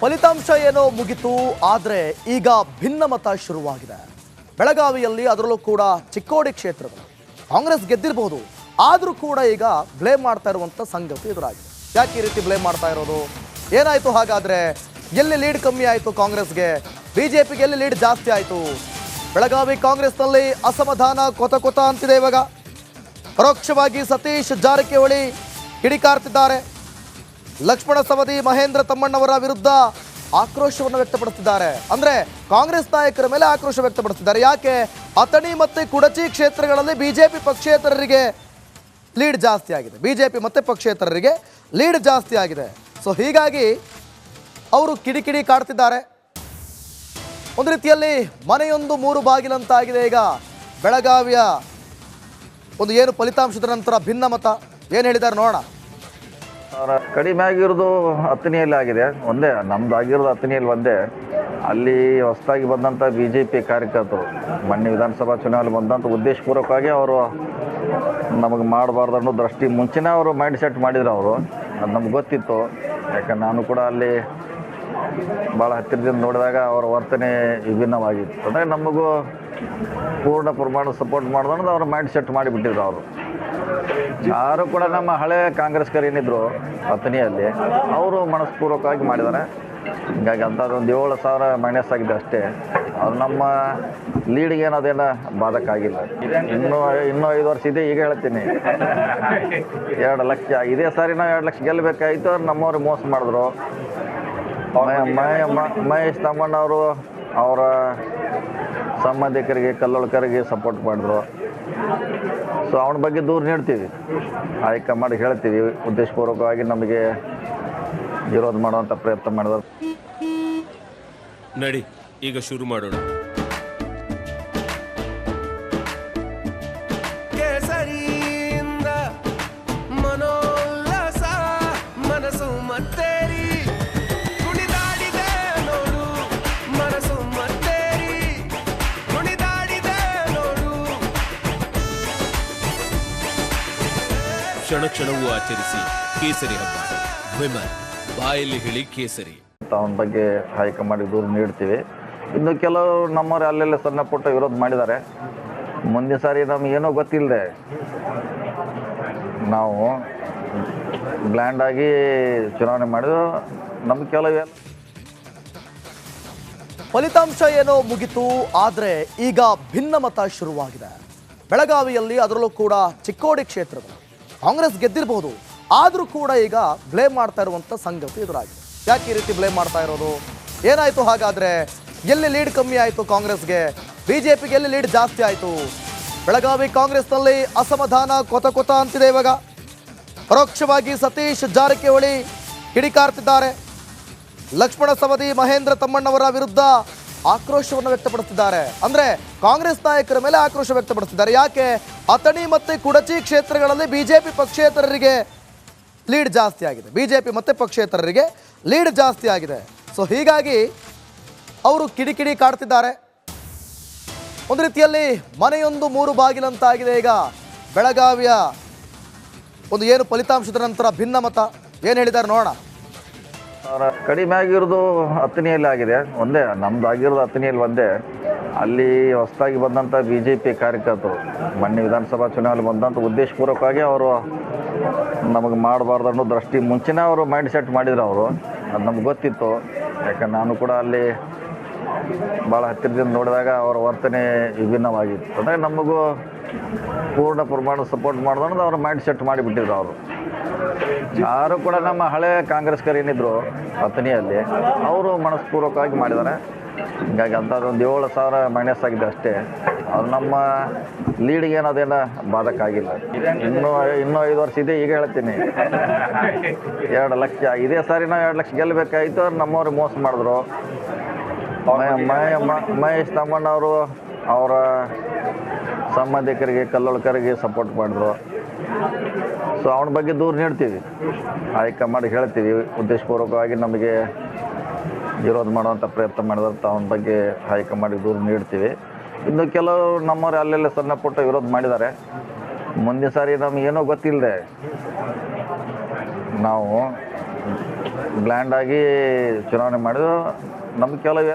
ಫಲಿತಾಂಶ ಏನೋ ಮುಗಿತು, ಆದರೆ ಈಗ ಭಿನ್ನಮತ ಶುರುವಾಗಿದೆ. ಬೆಳಗಾವಿಯಲ್ಲಿ ಅದರಲ್ಲೂ ಕೂಡ ಚಿಕ್ಕೋಡಿ ಕ್ಷೇತ್ರದಲ್ಲಿ ಕಾಂಗ್ರೆಸ್ ಗೆದ್ದಿರಬಹುದು ಆದರೂ ಕೂಡ ಈಗ ಬ್ಲೇಮ್ ಮಾಡ್ತಾ ಇರುವಂಥ ಸಂಗತಿ ಎದುರಾಗಿದೆ. ಯಾಕೆ ಈ ರೀತಿ ಬ್ಲೇಮ್ ಮಾಡ್ತಾ ಇರೋದು? ಏನಾಯಿತು ಹಾಗಾದರೆ? ಎಲ್ಲಿ ಲೀಡ್ ಕಮ್ಮಿ ಆಯಿತು ಕಾಂಗ್ರೆಸ್ಗೆ? ಪಿಗೆ ಎಲ್ಲಿ ಲೀಡ್ ಜಾಸ್ತಿ ಆಯಿತು? ಬೆಳಗಾವಿ ಕಾಂಗ್ರೆಸ್ನಲ್ಲಿ ಅಸಮಾಧಾನ ಕೊತ ಕೊತ ಅಂತಿದೆ ಇವಾಗ. ಪರೋಕ್ಷವಾಗಿ ಸತೀಶ್ ಜಾರಕಿಹೊಳಿ ಕಿಡಿಕಾರ್ತಿದ್ದಾರೆ. ಲಕ್ಷ್ಮಣ ಸವದಿ ಮಹೇಂದ್ರ ತಮ್ಮಣ್ಣವರ ವಿರುದ್ಧ ಆಕ್ರೋಶವನ್ನು ವ್ಯಕ್ತಪಡಿಸಿದ್ದಾರೆ ಅಂದ್ರೆ ಕಾಂಗ್ರೆಸ್ ನಾಯಕರ ಮೇಲೆ ಆಕ್ರೋಶ ವ್ಯಕ್ತಪಡಿಸಿದ್ದಾರೆ ಯಾಕೆ? ಅಥಣಿ ಮತ್ತೆ ಕುಡಚಿ ಕ್ಷೇತ್ರಗಳಲ್ಲಿ ಬಿಜೆಪಿ ಪಕ್ಷೇತರರಿಗೆ ಲೀಡ್ ಜಾಸ್ತಿ ಆಗಿದೆ. ಬಿಜೆಪಿ ಮತ್ತೆ ಪಕ್ಷೇತರರಿಗೆ ಲೀಡ್ ಜಾಸ್ತಿ ಆಗಿದೆ. ಸೊ ಹೀಗಾಗಿ ಅವರು ಕಿಡಿಕಿಡಿ ಕಾಡ್ತಿದ್ದಾರೆ. ಒಂದು ರೀತಿಯಲ್ಲಿ ಮನೆಯೊಂದು ಮೂರು ಬಾಗಿಲಂತಾಗಿದೆ ಈಗ ಬೆಳಗಾವಿಯ ಒಂದು ಏನು ಫಲಿತಾಂಶದ ನಂತರ ಭಿನ್ನಮತ ಏನು ಹೇಳಿದ್ದಾರೆ ನೋಡೋಣ. ಕಡಿಮೆ ಆಗಿರೋದು ಹತ್ತನೆಯಲ್ಲಿ ಆಗಿದೆ. ಒಂದೇ, ನಮ್ದು ಆಗಿರೋದು ಹತ್ತನೆಯಲ್ಲಿ ಒಂದೇ. ಅಲ್ಲಿ ಹೊಸದಾಗಿ ಬಂದಂಥ ಬಿ ಜೆ ಪಿ ಕಾರ್ಯಕರ್ತರು ಮೊನ್ನೆ ವಿಧಾನಸಭಾ ಚುನಾವಣೆ ಬಂದಂಥ ಉದ್ದೇಶಪೂರ್ವಕವಾಗಿ ಅವರು ನಮಗೆ ಮಾಡಬಾರ್ದು ಅನ್ನೋ ದೃಷ್ಟಿ ಮುಂಚೆನೇ ಅವರು ಮೈಂಡ್ ಸೆಟ್ ಮಾಡಿದ್ರು ಅವರು. ಅದು ನಮ್ಗೆ ಗೊತ್ತಿತ್ತು. ಯಾಕಂದ್ರೆ ನಾನು ಕೂಡ ಅಲ್ಲಿ ಭಾಳ ಹತ್ತಿರದಿಂದ ನೋಡಿದಾಗ ಅವರ ವರ್ತನೆ ವಿಭಿನ್ನವಾಗಿತ್ತು. ಅಂದರೆ ನಮಗೂ ಪೂರ್ಣ ಪ್ರಮಾಣ ಸಪೋರ್ಟ್ ಮಾಡೋದು ಅವ್ರ ಮೈಂಡ್ ಸೆಟ್ ಮಾಡಿಬಿಟ್ಟಿದ್ರು ಅವರು. ಯಾರು ಕೂಡ ನಮ್ಮ ಹಳೆ ಕಾಂಗ್ರೆಸ್ಕರ್ ಏನಿದ್ರು ಅಥಣಿಯಲ್ಲಿ, ಅವರು ಮನಸ್ಪೂರ್ವಕವಾಗಿ ಮಾಡಿದ್ದಾರೆ ಹೀಗಾಗಿ ಅಂಥದ್ದೊಂದು ಏಳು ಸಾವಿರ ಮೈನಸ್ ಆಗಿದೆ ಅಷ್ಟೇ. ಅದು ನಮ್ಮ ಲೀಡ್ಗೆ ಏನದೇನ ಬಾಧಕ ಆಗಿಲ್ಲ. ಇನ್ನೂ ಇನ್ನೂ ಐದು ವರ್ಷ ಇದೆ, ಈಗ ಹೇಳ್ತೀನಿ. ಎರಡು ಲಕ್ಷ, ಇದೇ ಸಾರಿ ನಾವು ಎರಡು ಲಕ್ಷ ಗೆಲ್ಲಬೇಕಾಯ್ತು ನಮ್ಮವ್ರಿಗೆ ಮೋಸ ಮಾಡಿದ್ರು. ಮಹೇಶ್ ತಮ್ಮಣ್ಣವರು ಅವರ ಸಂಬಂಧಿಕರಿಗೆ, ಕಲ್ಲೊಳಕರಿಗೆ ಸಪೋರ್ಟ್ ಮಾಡಿದ್ರು. ಸೊ ಅವನ ಬಗ್ಗೆ ದೂರ ನೀಡ್ತೀವಿ. ಹೈಕಮಾಂಡ್ ಹೇಳ್ತೀವಿ. ಉದ್ದೇಶಪೂರ್ವಕವಾಗಿ ನಮಗೆ ವಿರೋಧ ಮಾಡುವಂಥ ಪ್ರಯತ್ನ ಮಾಡಿದ್ರು. ನಡಿ, ಈಗ ಶುರು ಮಾಡೋಣ. ಕ್ಷಣ ಕ್ಷಣವೂ ಆಚರಿಸಿ ಕೇಸರಿ ಹಬ್ಬ. ವಿಮಲ್ ಬಾಯಲ್ಲಿ ಹೇಳಿ ಕೇಸರಿ. ಅವನ ಬಗ್ಗೆ ಹೈಕಮಾಂಡ್ ದೂರ ನೀಡ್ತೀವಿ. ಇನ್ನು ಕೆಲವರು ನಮ್ಮವರು ಅಲ್ಲೆಲ್ಲ ಸಣ್ಣ ಪುಟ್ಟ ವಿರೋಧ ಮಾಡಿದ್ದಾರೆ. ಮುಂದಿನ ಸಾರಿ ನಮ್ಗೆ ಏನೋ ಗೊತ್ತಿಲ್ಲದೆ ನಾವು ಬ್ಲ್ಯಾಂಡ್ ಆಗಿ ಚುನಾವಣೆ ಮಾಡಿದ್ರು ನಮ್ಗೆ ಕೆಲವು ಫಲಿತಾಂಶ ಏನೋ ಮುಗಿತು ಆದರೆ ಈಗ ಭಿನ್ನಮತ ಶುರುವಾಗಿದೆ. ಬೆಳಗಾವಿಯಲ್ಲಿ ಅದರಲ್ಲೂ ಕೂಡ ಚಿಕ್ಕೋಡಿ ಕ್ಷೇತ್ರದಲ್ಲಿ ಕಾಂಗ್ರೆಸ್ ಗೆದ್ದಿರಬಹುದು ಆದರೂ ಕೂಡ ಈಗ ಬ್ಲೇಮ್ ಮಾಡ್ತಾ ಇರುವಂಥ ಸಂಗತಿ ಎದುರಾಗಿದೆ. ಯಾಕೆ ಈ ರೀತಿ ಬ್ಲೇಮ್ ಮಾಡ್ತಾ ಇರೋದು? ಏನಾಯಿತು ಹಾಗಾದರೆ? ಎಲ್ಲಿ ಲೀಡ್ ಕಮ್ಮಿ ಆಯಿತು ಕಾಂಗ್ರೆಸ್ಗೆ? ಬಿ ಜೆ ಪಿಗೆ ಎಲ್ಲಿ ಲೀಡ್ ಜಾಸ್ತಿ ಆಯಿತು? ಬೆಳಗಾವಿ ಕಾಂಗ್ರೆಸ್ನಲ್ಲಿ ಅಸಮಾಧಾನ ಕೊತ ಕೊತ ಅಂತಿದೆ ಇವಾಗ. ಪರೋಕ್ಷವಾಗಿ ಸತೀಶ್ ಜಾರಕಿಹೊಳಿ ಕಿಡಿಕಾರ್ತಿದ್ದಾರೆ ಲಕ್ಷ್ಮಣ ಸವದಿ, ಮಹೇಂದ್ರ ತಮ್ಮಣ್ಣವರ ವಿರುದ್ಧ ಆಕ್ರೋಶವನ್ನು ವ್ಯಕ್ತಪಡಿಸಿದ್ದಾರೆ ಅಂದ್ರೆ ಕಾಂಗ್ರೆಸ್ ನಾಯಕರ ಮೇಲೆ ಆಕ್ರೋಶ ವ್ಯಕ್ತಪಡಿಸಿದ್ದಾರೆ ಯಾಕೆ? ಅಥಣಿ ಮತ್ತೆ ಕುಡಚಿ ಕ್ಷೇತ್ರಗಳಲ್ಲಿ ಬಿಜೆಪಿ ಪಕ್ಷೇತರರಿಗೆ ಲೀಡ್ ಜಾಸ್ತಿ ಆಗಿದೆ. ಬಿಜೆಪಿ ಮತ್ತೆ ಪಕ್ಷೇತರರಿಗೆ ಲೀಡ್ ಜಾಸ್ತಿ ಆಗಿದೆ. ಸೊ ಹೀಗಾಗಿ ಅವರು ಕಿಡಿಕಿಡಿ ಕಾಡ್ತಿದ್ದಾರೆ. ಒಂದು ರೀತಿಯಲ್ಲಿ ಮನೆಯೊಂದು ಮೂರು ಬಾಗಿಲಂತಾಗಿದೆ ಈಗ. ಬೆಳಗಾವಿಯ ಒಂದು ಏನು ಫಲಿತಾಂಶದ ನಂತರ ಭಿನ್ನಮತ ಏನು ಹೇಳಿದ್ದಾರೆ ನೋಡೋಣ. ಕಡಿಮೆ ಆಗಿರೋದು ಹತ್ತನಿಯಲ್ಲಿ ಆಗಿದೆ. ಒಂದೇ, ನಮ್ದು ಆಗಿರೋದು ಹತ್ತನಿಯಲ್ಲಿ ಒಂದೇ. ಅಲ್ಲಿ ಹೊಸದಾಗಿ ಬಂದಂಥ ಬಿ ಜೆ ಪಿ ಕಾರ್ಯಕರ್ತರು, ಮೊನ್ನೆ ವಿಧಾನಸಭಾ ಚುನಾವಣೆ ಬಂದಂಥ ಉದ್ದೇಶಪೂರ್ವಕವಾಗಿ ಅವರು ನಮಗೆ ಮಾಡಬಾರ್ದು ಅನ್ನೋ ದೃಷ್ಟಿ ಮುಂಚೆನೇ ಅವರು ಮೈಂಡ್ ಸೆಟ್ ಮಾಡಿದ್ರು ಅವರು. ಅದು ನಮ್ಗೆ ಗೊತ್ತಿತ್ತು. ಯಾಕಂದ್ರೆ ನಾನು ಕೂಡ ಅಲ್ಲಿ ಭಾಳ ಹತ್ತಿರದಿಂದ ನೋಡಿದಾಗ ಅವರ ವರ್ತನೆ ವಿಭಿನ್ನವಾಗಿತ್ತು. ಅಂದರೆ ನಮಗೂ ಪೂರ್ಣ ಪ್ರಮಾಣ ಸಪೋರ್ಟ್ ಮಾಡೋದು ಅವ್ರ ಮೈಂಡ್ ಸೆಟ್ ಮಾಡಿಬಿಟ್ಟಿದ್ರು ಅವರು. ಯಾರು ಕೂಡ ನಮ್ಮ ಹಳೆ ಕಾಂಗ್ರೆಸ್ಕರ್ ಏನಿದ್ರು ಅತನಿಯಲ್ಲಿ ಅವರು ಮನಸ್ಪೂರ್ವಕವಾಗಿ ಮಾಡಿದ್ದಾರೆ. ಹೀಗಾಗಿ ಅಂಥದ್ದೊಂದು ಏಳು ಸಾವಿರ ಮೈನಸ್ ಆಗಿದೆ ಅಷ್ಟೇ. ಅದು ನಮ್ಮ ಲೀಡ್ಗೆ ಏನದೇನ ಬಾಧಕ ಆಗಿಲ್ಲ ಇನ್ನೂ ಇನ್ನೂ ಐದು ವರ್ಷ ಇದೆ, ಈಗ ಹೇಳ್ತೀನಿ. ಎರಡು ಲಕ್ಷ, ಇದೇ ಸಾರಿ ನಾವು ಎರಡು ಲಕ್ಷ ಗೆಲ್ಲಬೇಕಾಯ್ತು ನಮ್ಮವ್ರಿಗೆ ಮೋಸ ಮಾಡಿದ್ರು. ಮಹೇಶ್ ತಮ್ಮಣ್ಣವರು ಅವರ ಸಂಬಂಧಿಕರಿಗೆ, ಕಲ್ಲೊಳಕರಿಗೆ ಸಪೋರ್ಟ್ ಮಾಡಿದ್ರು. ಸೊ ಅವನ ಬಗ್ಗೆ ದೂರ ನೀಡ್ತೀವಿ. ಹೈಕಮಾಂಡ್ ಹೇಳ್ತೀವಿ, ಉದ್ದೇಶಪೂರ್ವಕವಾಗಿ ನಮಗೆ ವಿರೋಧ ಮಾಡುವಂಥ ಪ್ರಯತ್ನ ಮಾಡಿದಂಥ ಅವನ ಬಗ್ಗೆ ಹೈಕಮಾಂಡಿಗೆ ದೂರು ನೀಡ್ತೀವಿ. ಇನ್ನು ಕೆಲವರು ನಮ್ಮವ್ರು ಅಲ್ಲೆಲ್ಲ ಸಣ್ಣ ಪುಟ್ಟ ವಿರೋಧ ಮಾಡಿದ್ದಾರೆ. ಮುಂದಿನ ಸಾರಿ ನಮಗೇನೋ ಗೊತ್ತಿಲ್ಲದೆ ನಾವು ಬ್ಲ್ಯಾಂಡಾಗಿ ಚುನಾವಣೆ ಮಾಡಿದ್ರು ನಮ್ಮ ಕೆಲವು